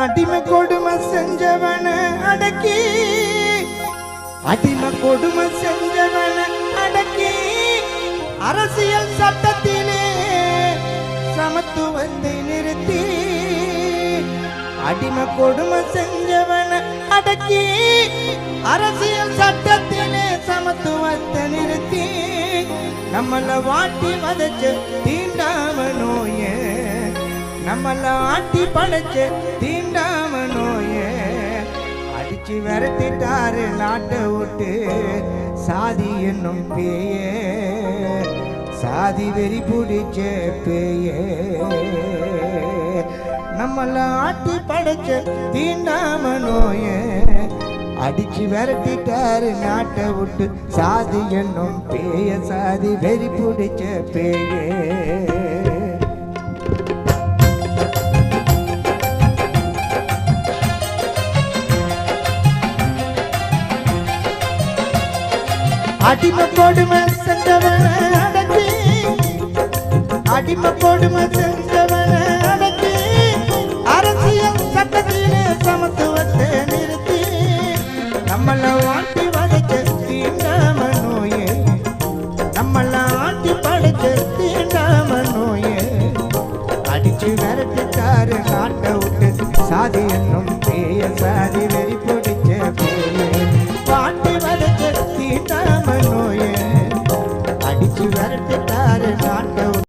அடிமை கொடுமை செஞ்சவன அடக்கி அடிமை கொடுமை செஞ்சவன அடக்கி அரசியல் சட்டத்திலே சமத்துவத்தை நிறுத்தி அடிமை கொடுமை செஞ்சவன அடக்கி அரசியல் சட்டத்திலே சமத்துவத்தை நிறுத்தி நம்மளை வாட்டி வதச்சு தீண்டாம நோயே நம்மள ஆட்டி படைச்ச தீண்டாம நோய. அடிச்சு விரட்டிட்டாரு நாட்டை விட்டு சாதி என்னும் பேய. சாதி வெறி பிடிச்ச பேய. நம்மள ஆட்டி படைச்ச தீண்டாம நோய. அடிச்சு விரட்டிட்டாரு நாட்டை விட்டு சாதி என்னும் பேய. சாதி வெறி பிடிச்ச பேயே. அடிமை கொடுமை சென்றவன் அடக்கி. அடிமை கொடுமை சென்றவன் அடக்கி. அரசியல் சட்டத்திலே சமத்துவத்தை நிறுத்தி நம்மள ஆட்டி வளைச்ச தீண்டாம நோயே. நம்மள ஆட்டி படைச்ச தீண்டாம நோயே. அடிச்சு விரட்டிட்டாரு நாட்டை விட்டு. சாதி என்னும் பேய சாதி வெறி